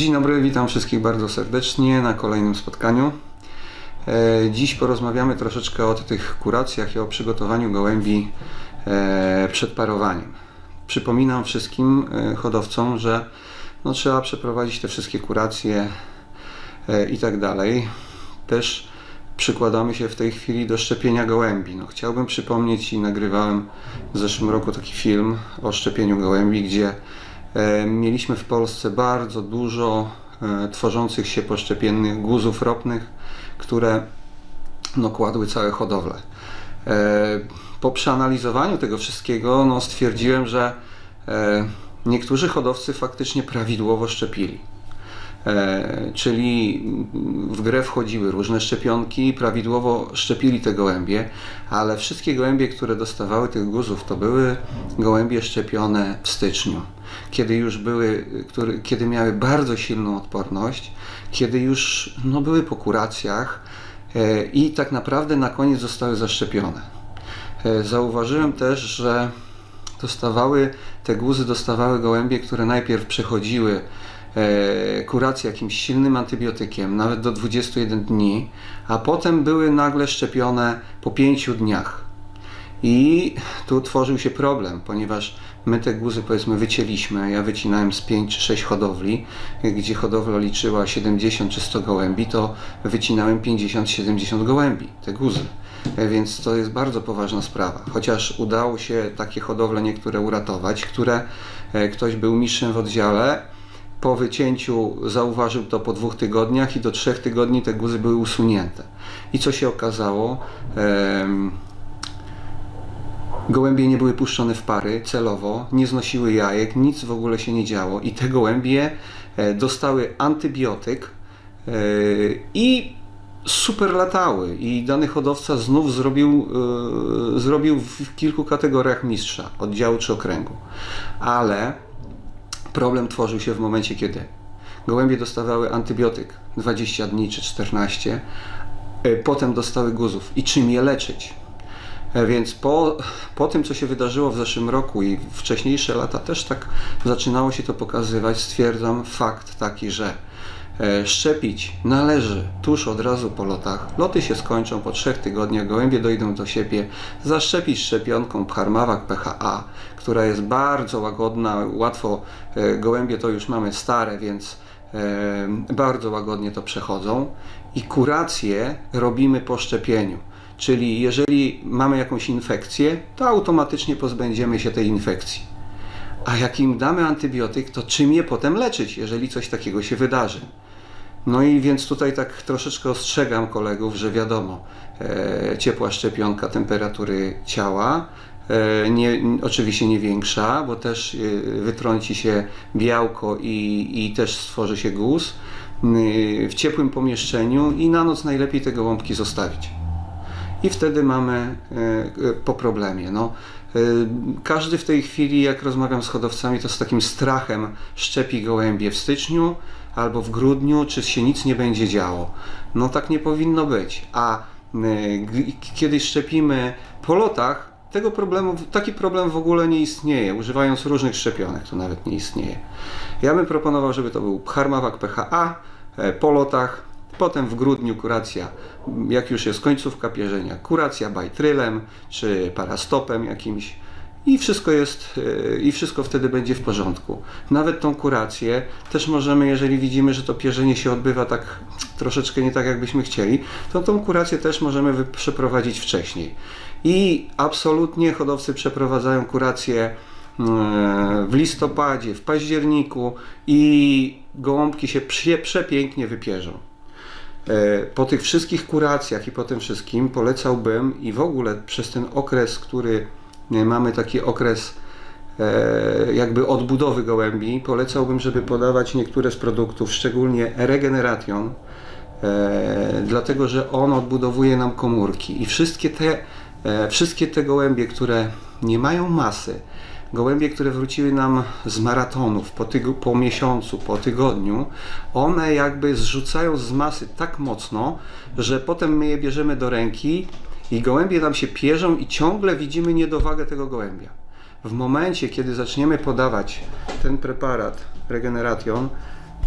Dzień dobry, witam wszystkich bardzo serdecznie na kolejnym spotkaniu. E, Dziś porozmawiamy troszeczkę o tych kuracjach i o przygotowaniu gołębi e, przed parowaniem. Przypominam wszystkim e, hodowcom, że no, trzeba przeprowadzić te wszystkie kuracje i tak dalej. Też przykładamy się w tej chwili do szczepienia gołębi. No, chciałbym przypomnieć i nagrywałem w zeszłym roku taki film o szczepieniu gołębi, gdzie mieliśmy w Polsce bardzo dużo e, tworzących się poszczepiennych guzów ropnych, które no, kładły całe hodowle. E, po przeanalizowaniu tego wszystkiego no, stwierdziłem, że e, niektórzy hodowcy faktycznie prawidłowo szczepili. E, czyli w grę wchodziły różne szczepionki, prawidłowo szczepili te gołębie, ale wszystkie gołębie, które dostawały tych guzów, to były gołębie szczepione w styczniu, kiedy już były, kiedy miały bardzo silną odporność, kiedy już no, były po kuracjach e, i tak naprawdę na koniec zostały zaszczepione. E, Zauważyłem też, że dostawały, te guzy dostawały gołębie, które najpierw przechodziły kurację jakimś silnym antybiotykiem, nawet do 21 dni, a potem były nagle szczepione po 5 dniach. I tu tworzył się problem, ponieważ my te guzy powiedzmy wycięliśmy, ja wycinałem z 5 czy 6 hodowli, gdzie hodowla liczyła 70 czy 100 gołębi, to wycinałem 50-70 gołębi, te guzy. E, Więc to jest bardzo poważna sprawa. Chociaż udało się takie hodowle niektóre uratować, które e, ktoś był mistrzem w oddziale, po wycięciu zauważył to po dwóch tygodniach i do trzech tygodni te guzy były usunięte. I co się okazało? Em, Gołębie nie były puszczone w pary celowo, nie znosiły jajek, nic w ogóle się nie działo i te gołębie e, dostały antybiotyk e, i super latały i dany hodowca znów zrobił, e, zrobił w kilku kategoriach mistrza, oddziału czy okręgu. Ale problem tworzył się w momencie, kiedy gołębie dostawały antybiotyk 20 dni czy 14, e, potem dostały guzów i czym je leczyć? E, Więc po, po tym, co się wydarzyło w zeszłym roku i wcześniejsze lata też tak zaczynało się to pokazywać, stwierdzam fakt taki, że e, szczepić należy tuż od razu po lotach. Loty się skończą po trzech tygodniach, gołębie dojdą do siebie. Zaszczepić szczepionką Pharmavac PHA, która jest bardzo łagodna, łatwo, e, gołębie to już mamy stare, więc e, bardzo łagodnie to przechodzą. I kurację robimy po szczepieniu. Czyli jeżeli mamy jakąś infekcję, to automatycznie pozbędziemy się tej infekcji. A jak im damy antybiotyk, to czym je potem leczyć, jeżeli coś takiego się wydarzy? No i więc tutaj tak troszeczkę ostrzegam kolegów, że wiadomo, e, ciepła szczepionka temperatury ciała, nie, oczywiście nie większa, bo też e, wytrąci się białko i, i też stworzy się guz y, w ciepłym pomieszczeniu i na noc najlepiej te gołąbki zostawić i wtedy mamy e, e, po problemie. No, e, każdy w tej chwili, jak rozmawiam z hodowcami, to z takim strachem szczepi gołębie w styczniu albo w grudniu, czy się nic nie będzie działo. No tak nie powinno być. A kiedy szczepimy po lotach, tego problemu, taki problem w ogóle nie istnieje. Używając różnych szczepionek, to nawet nie istnieje. Ja bym proponował, żeby to był Pharmavac PHA e, po lotach, Potem w grudniu kuracja, jak już jest końcówka pierzenia, kuracja bajtrylem czy parastopem jakimś i wszystko jest, e, i wszystko wtedy będzie w porządku. Nawet tą kurację też możemy, jeżeli widzimy, że to pierzenie się odbywa tak troszeczkę nie tak, jakbyśmy chcieli, to tą kurację też możemy przeprowadzić wcześniej. I absolutnie hodowcy przeprowadzają kurację e, w listopadzie, w październiku i gołąbki się prze, przepięknie wypierzą. E, Po tych wszystkich kuracjach i po tym wszystkim polecałbym i w ogóle przez ten okres, który e, mamy taki okres jakby odbudowy gołębi, polecałbym, żeby podawać niektóre z produktów, szczególnie Regeneration, dlatego że on odbudowuje nam komórki i wszystkie te, wszystkie te gołębie, które nie mają masy, gołębie, które wróciły nam z maratonów po, po miesiącu, po tygodniu, one jakby zrzucają z masy tak mocno, że potem my je bierzemy do ręki i gołębie nam się pierzą i ciągle widzimy niedowagę tego gołębia. W momencie, kiedy zaczniemy podawać ten preparat Regeneration,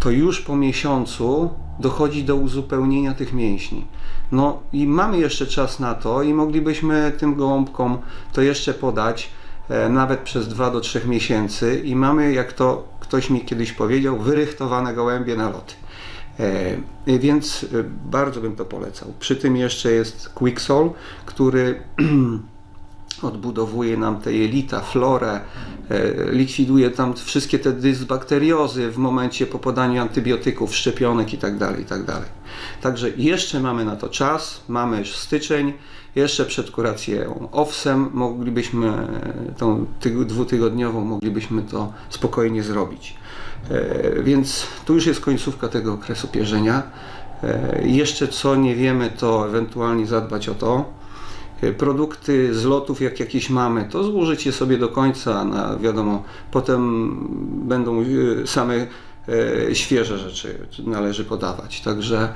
to już po miesiącu dochodzi do uzupełnienia tych mięśni. No i mamy jeszcze czas na to i moglibyśmy tym gołąbkom to jeszcze podać e, nawet przez 2 do 3 miesięcy i mamy, jak to ktoś mi kiedyś powiedział, wyrychtowane gołębie na loty. E, więc e, bardzo bym to polecał. Przy tym jeszcze jest Quicksol, który odbudowuje nam te jelita, florę, e, likwiduje tam wszystkie te dysbakteriozy w momencie po podaniu antybiotyków, szczepionek itd. itd. Także jeszcze mamy na to czas, mamy już styczeń, jeszcze przed kuracją owsem moglibyśmy, e, tą tyg- dwutygodniową moglibyśmy to spokojnie zrobić. E, Więc tu już jest końcówka tego okresu pierzenia. Jeszcze co nie wiemy, to ewentualnie zadbać o to. E, Produkty z lotów, jak jakieś mamy, to złożyć je sobie do końca, na, wiadomo, potem będą e, same e, świeże rzeczy należy podawać. Także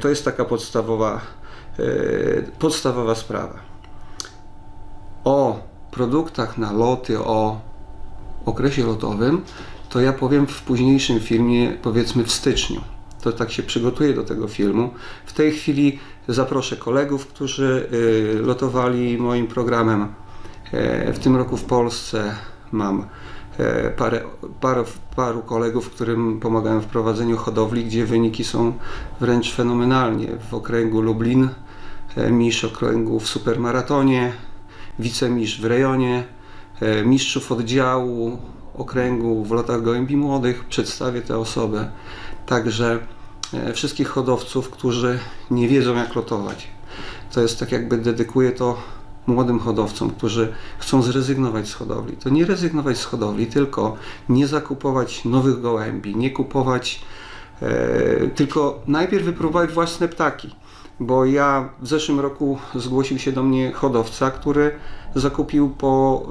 to jest taka podstawowa, podstawowa sprawa. O produktach na loty, o okresie lotowym, to ja powiem w późniejszym filmie, powiedzmy w styczniu. To tak się przygotuję do tego filmu. W tej chwili zaproszę kolegów, którzy y, lotowali moim programem. E, W tym roku w Polsce mam e, parę, paru, paru kolegów, którym pomagałem w prowadzeniu hodowli, gdzie wyniki są wręcz fenomenalnie. W okręgu Lublin, e, mistrz okręgu w supermaratonie, wicemistrz w rejonie, mistrzów oddziału okręgu w lotach gołębi młodych. Przedstawię tę osobę. Także wszystkich hodowców, którzy nie wiedzą jak lotować. To jest tak jakby dedykuję to młodym hodowcom, którzy chcą zrezygnować z hodowli. To nie rezygnować z hodowli, tylko nie zakupować nowych gołębi, nie kupować, e, tylko najpierw wypróbować własne ptaki. Bo ja w zeszłym roku zgłosił się do mnie hodowca, który zakupił po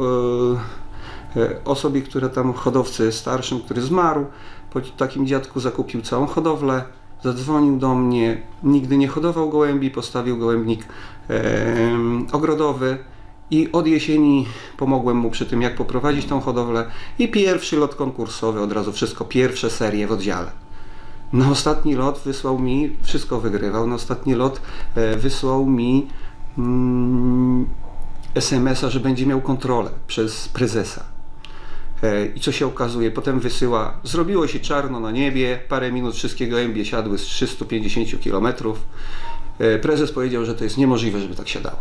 e, e, osobie, która tam hodowcy starszym, który zmarł, po takim dziadku zakupił całą hodowlę, zadzwonił do mnie, nigdy nie hodował gołębi, postawił gołębnik em, ogrodowy i od jesieni pomogłem mu przy tym, jak poprowadzić tą hodowlę i pierwszy lot konkursowy, od razu wszystko, pierwsze serie w oddziale. Na ostatni lot wysłał mi, wszystko wygrywał, na ostatni lot e, wysłał mi mm, SMS-a, że będzie miał kontrolę przez prezesa. E, I co się okazuje? Potem wysyła, zrobiło się czarno na niebie, parę minut wszystkie gołębie siadły z 350 km. Prezes powiedział, że to jest niemożliwe, żeby tak siadały.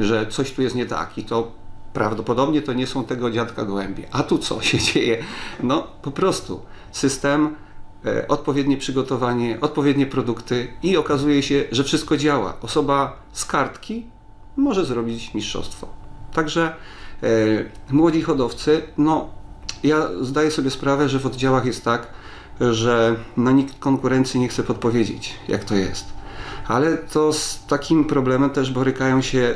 Że coś tu jest nie tak i to prawdopodobnie to nie są tego dziadka gołębie. A tu co się dzieje? No po prostu system, e, odpowiednie przygotowanie, odpowiednie produkty i okazuje się, że wszystko działa. Osoba z kartki może zrobić mistrzostwo. Także e, młodzi hodowcy, no ja zdaję sobie sprawę, że w oddziałach jest tak, że na nikt konkurencji nie chce podpowiedzieć, jak to jest. Ale to z takim problemem też borykają się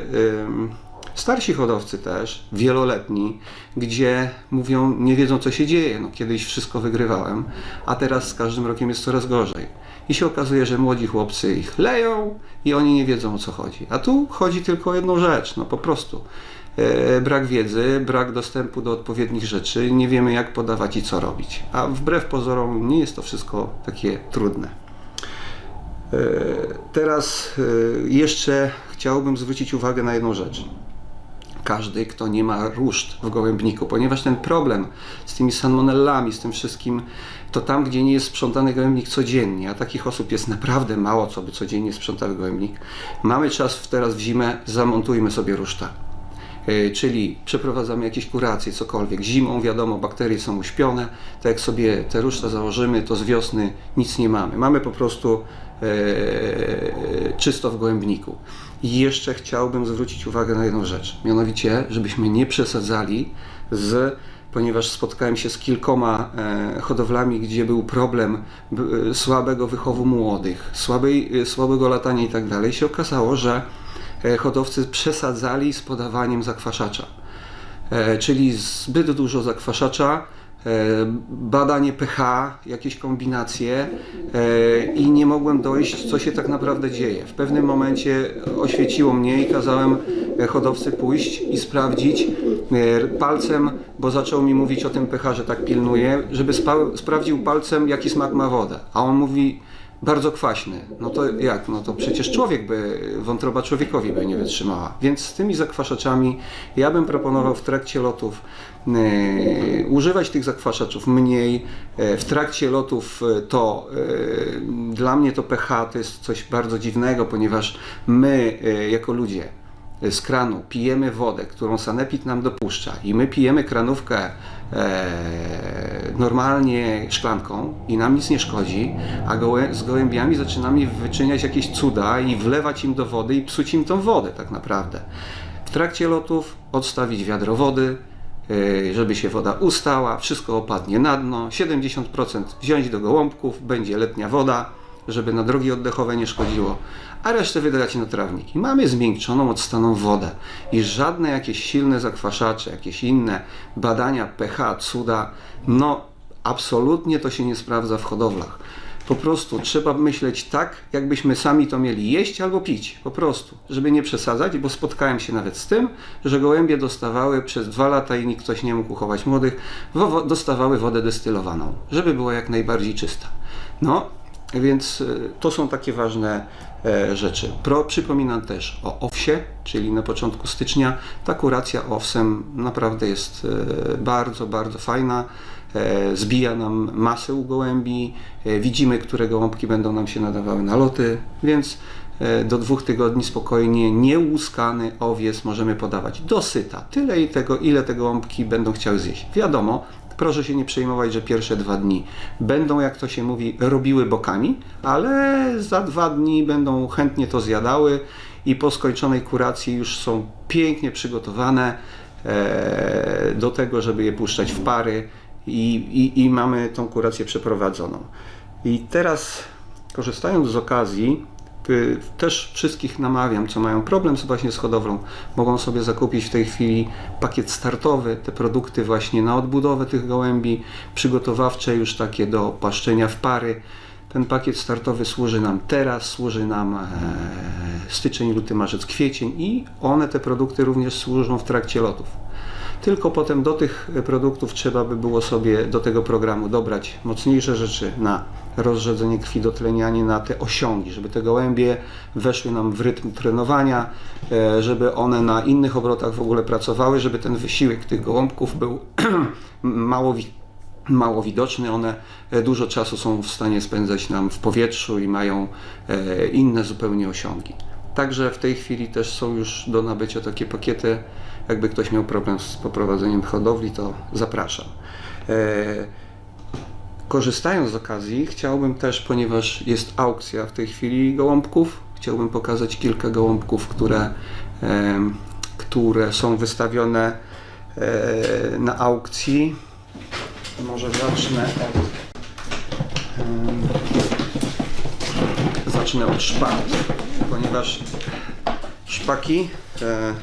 starsi hodowcy też, wieloletni, gdzie mówią, nie wiedzą co się dzieje. No, kiedyś wszystko wygrywałem, a teraz z każdym rokiem jest coraz gorzej. I się okazuje, że młodzi chłopcy ich leją i oni nie wiedzą o co chodzi. A tu chodzi tylko o jedną rzecz, no po prostu. E, brak wiedzy, brak dostępu do odpowiednich rzeczy, nie wiemy jak podawać i co robić. A wbrew pozorom nie jest to wszystko takie trudne. E, Teraz e, jeszcze chciałbym zwrócić uwagę na jedną rzecz. Każdy, kto nie ma różd w gołębniku, ponieważ ten problem z tymi salmonellami, z tym wszystkim, to tam, gdzie nie jest sprzątany gołębnik codziennie, a takich osób jest naprawdę mało, co by codziennie sprzątały gołębnik, mamy czas teraz w zimę, zamontujmy sobie ruszta. E, czyli przeprowadzamy jakieś kuracje, cokolwiek. Zimą, wiadomo, bakterie są uśpione, tak jak sobie te ruszta założymy, to z wiosny nic nie mamy. Mamy po prostu e, czysto w gołębniku. I jeszcze chciałbym zwrócić uwagę na jedną rzecz, mianowicie, żebyśmy nie przesadzali z ponieważ spotkałem się z kilkoma e, hodowlami, gdzie był problem e, słabego wychowu młodych, słabej, e, słabego latania i tak dalej, się okazało, że e, hodowcy przesadzali z podawaniem zakwaszacza. E, czyli zbyt dużo zakwaszacza, e, badanie pH, jakieś kombinacje e, i nie mogłem dojść, co się tak naprawdę dzieje. W pewnym momencie oświeciło mnie i kazałem e, hodowcy pójść i sprawdzić, e, palcem, bo zaczął mi mówić o tym pH, że tak pilnuje, żeby sprawdził palcem, jaki smak ma woda. A on mówi, bardzo kwaśny. No to jak? No to przecież człowiek by, wątroba człowiekowi by nie wytrzymała. Więc z tymi zakwaszaczami ja bym proponował w trakcie lotów e, używać tych zakwaszaczów mniej. E, w trakcie lotów e, to e, dla mnie to pH to jest coś bardzo dziwnego, ponieważ my e, jako ludzie z kranu pijemy wodę, którą sanepid nam dopuszcza i my pijemy kranówkę e, normalnie szklanką i nam nic nie szkodzi, a gołę, z gołębiami zaczynamy wyczyniać jakieś cuda i wlewać im do wody i psuć im tą wodę tak naprawdę. W trakcie lotów odstawić wiadro wody, e, żeby się woda ustała, wszystko opadnie na dno, 70% wziąć do gołąbków, będzie letnia woda, żeby na drogi oddechowe nie szkodziło, a resztę wydać na trawniki. Mamy zmiękczoną, odstaną wodę i żadne jakieś silne zakwaszacze, jakieś inne badania pH, cuda, no absolutnie to się nie sprawdza w hodowlach. Po prostu trzeba myśleć tak, jakbyśmy sami to mieli jeść albo pić. Po prostu, żeby nie przesadzać, bo spotkałem się nawet z tym, że gołębie dostawały przez dwa lata i nikt ktoś nie mógł uchować młodych, dostawały wodę destylowaną, żeby była jak najbardziej czysta. No, więc y, to są takie ważne e, rzeczy. Pro, przypominam też o owsie, czyli na początku stycznia. Ta kuracja owsem naprawdę jest e, bardzo, bardzo fajna. E, Zbija nam masę u gołębi, e, widzimy, które gołąbki będą nam się nadawały na loty, więc e, do dwóch tygodni spokojnie niełuskany owiec możemy podawać dosyta. Tyle i tego, ile te gołąbki będą chciały zjeść. Wiadomo, proszę się nie przejmować, że pierwsze dwa dni będą, jak to się mówi, robiły bokami, ale za dwa dni będą chętnie to zjadały i po skończonej kuracji już są pięknie przygotowane e, do tego, żeby je puszczać w pary i, i, i mamy tą kurację przeprowadzoną. I teraz, korzystając z okazji, też wszystkich namawiam, co mają problem z, właśnie z hodowlą, mogą sobie zakupić w tej chwili pakiet startowy, te produkty właśnie na odbudowę tych gołębi, przygotowawcze już takie do paszczenia w pary. Ten pakiet startowy służy nam teraz, służy nam e, styczeń, luty, marzec, kwiecień i one, te produkty również służą w trakcie lotów. Tylko potem do tych produktów trzeba by było sobie do tego programu dobrać mocniejsze rzeczy na rozrzedzenie krwi, dotlenianie, na te osiągi, żeby te gołębie weszły nam w rytm trenowania, e, żeby one na innych obrotach w ogóle pracowały, żeby ten wysiłek tych gołąbków był mało, mało widoczny. One e, dużo czasu są w stanie spędzać nam w powietrzu i mają e, inne zupełnie osiągi. Także w tej chwili też są już do nabycia takie pakiety. Jakby ktoś miał problem z poprowadzeniem hodowli, to zapraszam. Korzystając z okazji, chciałbym też, ponieważ jest aukcja w tej chwili gołąbków, chciałbym pokazać kilka gołąbków, które, które są wystawione e, na aukcji. Może zacznę od, zacznę od szpak, ponieważ szpaki e,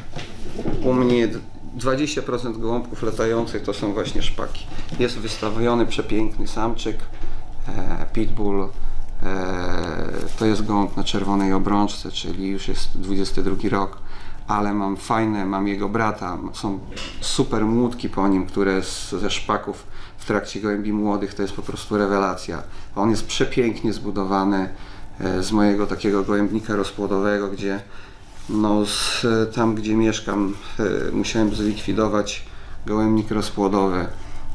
u mnie 20% gołąbków latających to są właśnie szpaki. Jest wystawiony przepiękny samczyk, e, pitbull. E, to jest gołąb na czerwonej obrączce, czyli już jest 22 rok, ale mam fajne, mam jego brata, są super młódki po nim, które z, ze szpaków w trakcie gołębi młodych to jest po prostu rewelacja. On jest przepięknie zbudowany e, z mojego takiego gołębnika rozpłodowego, gdzie no, z, tam gdzie mieszkam e, musiałem zlikwidować gołębnik rozpłodowy.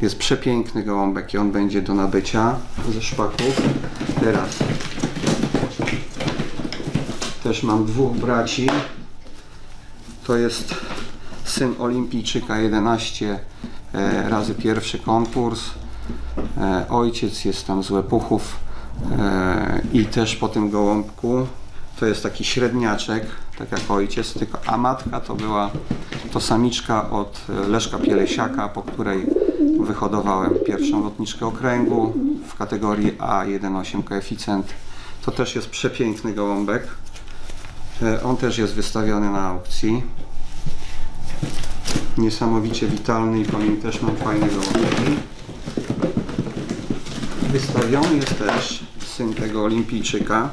Jest przepiękny gołąbek i on będzie do nabycia ze szpaków. Teraz też mam dwóch braci. To jest syn olimpijczyka 11 e, razy pierwszy konkurs. E, ojciec jest tam z Łepuchów i też po tym gołąbku to jest taki średniaczek, tak jak ojciec, tylko, a matka to była to samiczka od e, Leszka Pielesiaka, po której wyhodowałem pierwszą lotniczkę okręgu w kategorii A1,8 koeficjent. To też jest przepiękny gołąbek. E, On też jest wystawiony na aukcji. Niesamowicie witalny i po nim też mam fajne gołąbki. Wystawiony jest też syn tego olimpijczyka.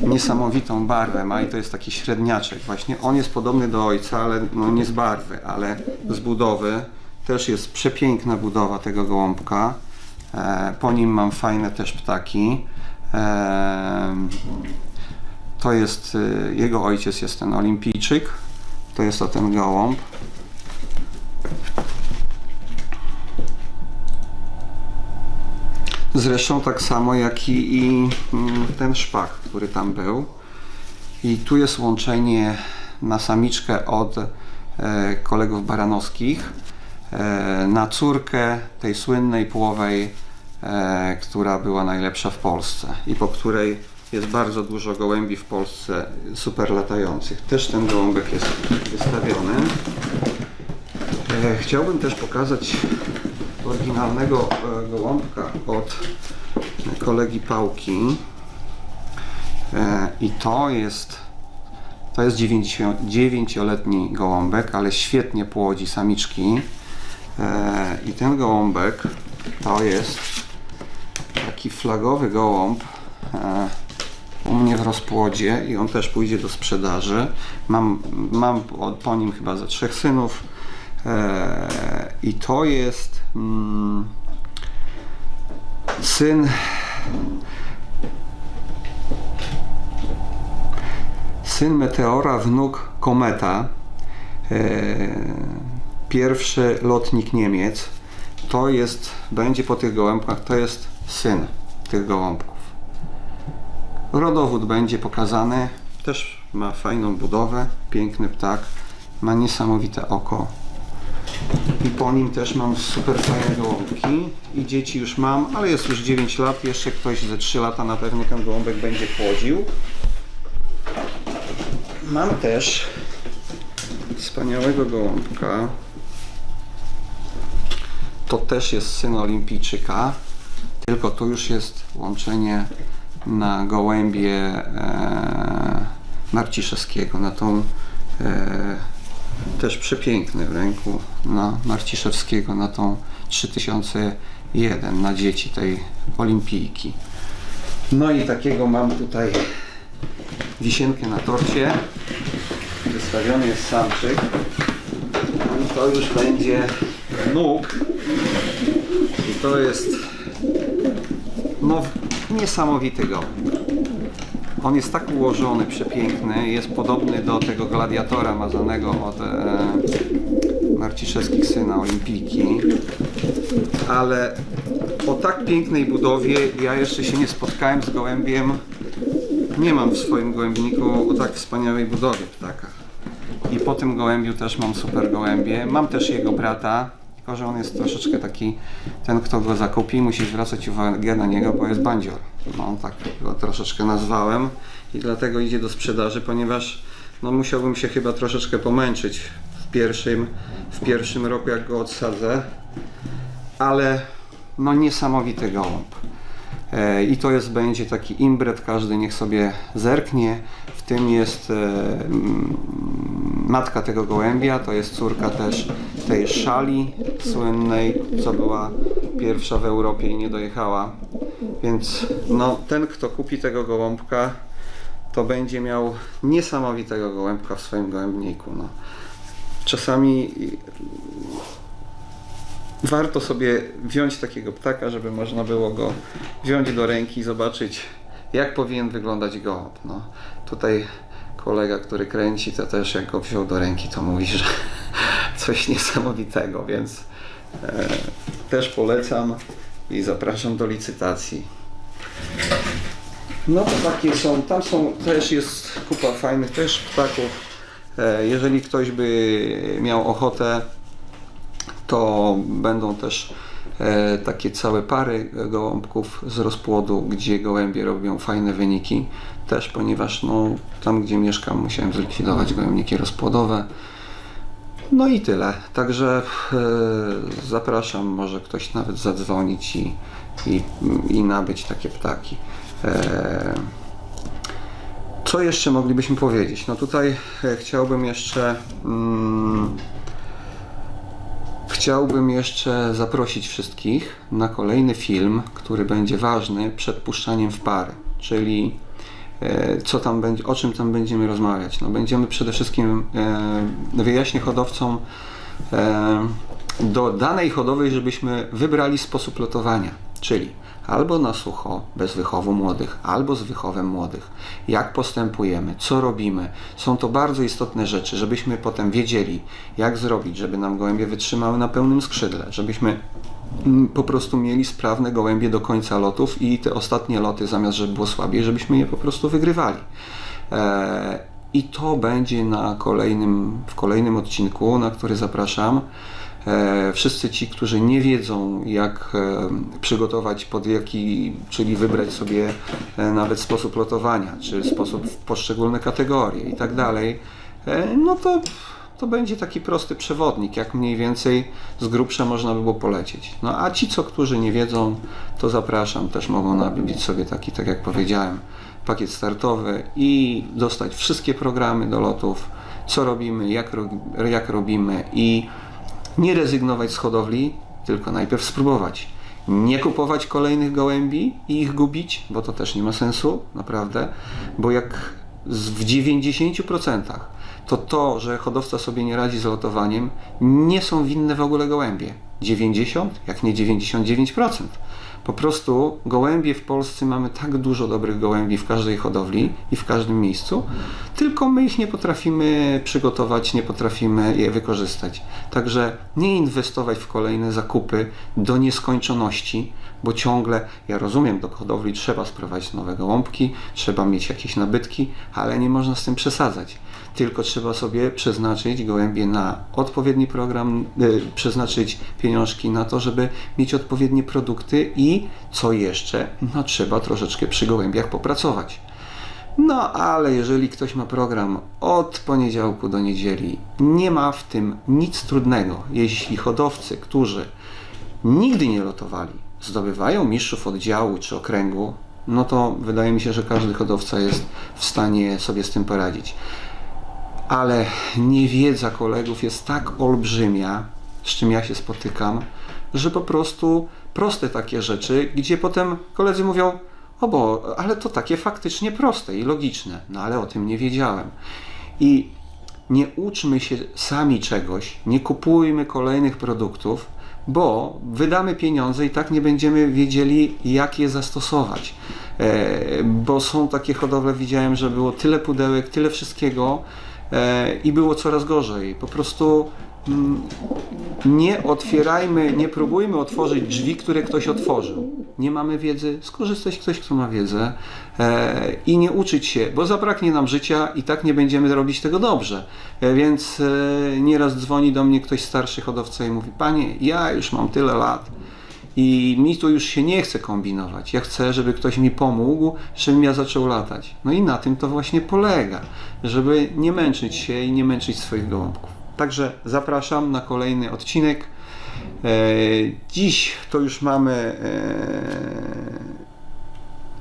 Niesamowitą barwę ma i to jest taki średniaczek właśnie. On jest podobny do ojca, ale no nie z barwy, ale z budowy. Też jest przepiękna budowa tego gołąbka. E, po nim mam fajne też ptaki. E, to jest, y, jego ojciec jest ten olimpijczyk. To jest to ten gołąb. Zresztą tak samo jak i, i mm, ten szpak, który tam był. I tu jest łączenie na samiczkę od e, kolegów baranowskich e, na córkę tej słynnej płowej, e, która była najlepsza w Polsce i po której jest bardzo dużo gołębi w Polsce super latających. Też ten gołąbek jest wystawiony. E, Chciałbym też pokazać oryginalnego e, gołąbka od kolegi Pałki. E, I to jest to jest 9-letni gołąbek, ale świetnie płodzi samiczki. E, I ten gołąbek to jest taki flagowy gołąb u mnie w rozpłodzie i on też pójdzie do sprzedaży. Mam, mam po nim chyba ze trzech synów. E, I to jest mm, syn syn Meteora, wnuk Kometa, e, pierwszy lotnik Niemiec. To jest, będzie po tych gołębkach, to jest syn tych gołąbków. Rodowód będzie pokazany, też ma fajną budowę, piękny ptak, ma niesamowite oko. I po nim też mam super fajne gołąbki i dzieci już mam, ale jest już 9 lat, jeszcze ktoś ze 3 lata na pewno ten gołąbek będzie płodził. Mam też wspaniałego gołąbka. To też jest syn olimpijczyka, tylko tu już jest łączenie na gołębie e, Marciszewskiego, na tą e, też przepiękny w ręku na Marciszewskiego, na tą 3001, na dzieci tej olimpijki. No i takiego mam tutaj wisienkę na torcie. Wystawiony jest samczyk. I to już będzie nóg. I to jest no niesamowity go. On jest tak ułożony, przepiękny, jest podobny do tego gladiatora mazanego od e, Marciszewskich syna Olimpijki. Ale o tak pięknej budowie ja jeszcze się nie spotkałem z gołębiem nie mam w swoim gołębniku o tak wspaniałej budowie ptaka. I po tym gołębiu też mam super gołębie. Mam też jego brata, tylko że on jest troszeczkę taki, ten kto go zakupi musi zwracać uwagę na niego, bo jest bandzior. No tak go troszeczkę nazwałem i dlatego idzie do sprzedaży, ponieważ no musiałbym się chyba troszeczkę pomęczyć w pierwszym, w pierwszym roku jak go odsadzę. Ale no niesamowity gołąb. E, I to jest, będzie taki imbret, każdy niech sobie zerknie. W tym jest e, matka tego gołębia, to jest córka też tej szali słynnej, co była pierwsza w Europie i nie dojechała. Więc no, ten, kto kupi tego gołąbka, to będzie miał niesamowitego gołębka w swoim gołębniku. No. Czasami warto sobie wziąć takiego ptaka, żeby można było go wziąć do ręki i zobaczyć, jak powinien wyglądać gołąb. No, tutaj kolega, który kręci, to też jak go wziął do ręki, to mówi, że coś niesamowitego, więc e, też polecam i zapraszam do licytacji. No to takie są, tam są, też jest kupa fajnych też ptaków. E, jeżeli ktoś by miał ochotę, to będą też e, takie całe pary gołąbków z rozpłodu, gdzie gołębie robią fajne wyniki. Też ponieważ no, tam gdzie mieszkam musiałem zlikwidować gołębniki rozpłodowe. No i tyle. Także e, zapraszam, może ktoś nawet zadzwonić i, i, i nabyć takie ptaki. E, co jeszcze moglibyśmy powiedzieć? No tutaj e, chciałbym jeszcze mm, chciałbym jeszcze zaprosić wszystkich na kolejny film, który będzie ważny przed puszczaniem w pary, czyli e, co tam będzie, o czym tam będziemy rozmawiać. No, będziemy przede wszystkim e, wyjaśnię hodowcom e, do danej hodowej, żebyśmy wybrali sposób lotowania, czyli albo na sucho, bez wychowu młodych, albo z wychowem młodych. Jak postępujemy, co robimy. Są to bardzo istotne rzeczy, żebyśmy potem wiedzieli, jak zrobić, żeby nam gołębie wytrzymały na pełnym skrzydle, żebyśmy mm, po prostu mieli sprawne gołębie do końca lotów i te ostatnie loty, zamiast żeby było słabiej, żebyśmy je po prostu wygrywali. E, I to będzie na kolejnym, w kolejnym odcinku, na który zapraszam. E, Wszyscy ci, którzy nie wiedzą, jak e, przygotować pod jaki, czyli wybrać sobie e, nawet sposób lotowania, czy sposób w poszczególne kategorie i tak dalej, no to, to będzie taki prosty przewodnik, jak mniej więcej z grubsza można by było polecieć. No a ci, co którzy nie wiedzą, to zapraszam, też mogą nabyć sobie taki, tak jak powiedziałem, pakiet startowy i dostać wszystkie programy do lotów, co robimy, jak, jak robimy i nie rezygnować z hodowli, tylko najpierw spróbować. Nie kupować kolejnych gołębi i ich gubić, bo to też nie ma sensu, naprawdę, bo jak w 90% to to, że hodowca sobie nie radzi z lotowaniem, nie są winne w ogóle gołębie. 90, jak nie 99%. Po prostu gołębie w Polsce mamy tak dużo dobrych gołębi w każdej hodowli i w każdym miejscu, tylko my ich nie potrafimy przygotować, nie potrafimy je wykorzystać. Także nie inwestować w kolejne zakupy do nieskończoności, bo ciągle, ja rozumiem, do hodowli trzeba sprowadzić nowe gołąbki, trzeba mieć jakieś nabytki, ale nie można z tym przesadzać. Tylko trzeba sobie przeznaczyć gołębie na odpowiedni program, y, przeznaczyć pieniążki na to, żeby mieć odpowiednie produkty i co jeszcze, no trzeba troszeczkę przy gołębiach popracować. No ale jeżeli ktoś ma program od poniedziałku do niedzieli, nie ma w tym nic trudnego. Jeśli hodowcy, którzy nigdy nie lotowali, zdobywają mistrzów oddziału czy okręgu, no to wydaje mi się, że każdy hodowca jest w stanie sobie z tym poradzić. Ale niewiedza kolegów jest tak olbrzymia, z czym ja się spotykam, że po prostu proste takie rzeczy, gdzie potem koledzy mówią, o bo, ale to takie faktycznie proste i logiczne, no ale o tym nie wiedziałem. I nie uczmy się sami czegoś, nie kupujmy kolejnych produktów, bo wydamy pieniądze i tak nie będziemy wiedzieli, jak je zastosować. E, bo są takie hodowle, widziałem, że było tyle pudełek, tyle wszystkiego e, i było coraz gorzej. Po prostu nie otwierajmy, nie próbujmy otworzyć drzwi, które ktoś otworzył. Nie mamy wiedzy, skorzystać ktoś, kto ma wiedzę e, i nie uczyć się, bo zabraknie nam życia i tak nie będziemy robić tego dobrze. E, więc e, nieraz dzwoni do mnie ktoś starszy hodowca i mówi, panie, ja już mam tyle lat i mi tu już się nie chce kombinować. Ja chcę, żeby ktoś mi pomógł, żebym ja zaczął latać. No i na tym to właśnie polega, żeby nie męczyć się i nie męczyć swoich gołąbków. Także zapraszam na kolejny odcinek. E, dziś to już mamy e,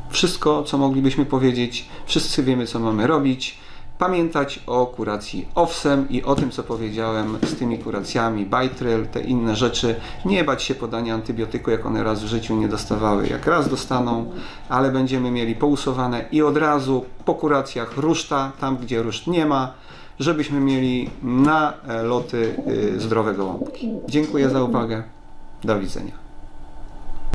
wszystko, co moglibyśmy powiedzieć. Wszyscy wiemy, co mamy robić. Pamiętać o kuracji owsem i o tym, co powiedziałem z tymi kuracjami, Bajtryl, te inne rzeczy. Nie bać się podania antybiotyku, jak one raz w życiu nie dostawały. Jak raz dostaną, ale będziemy mieli pousuwane i od razu po kuracjach ruszta, tam gdzie ruszt nie ma, żebyśmy mieli na e, loty y, zdrowe gołąbki. Dziękuję za uwagę. Do widzenia.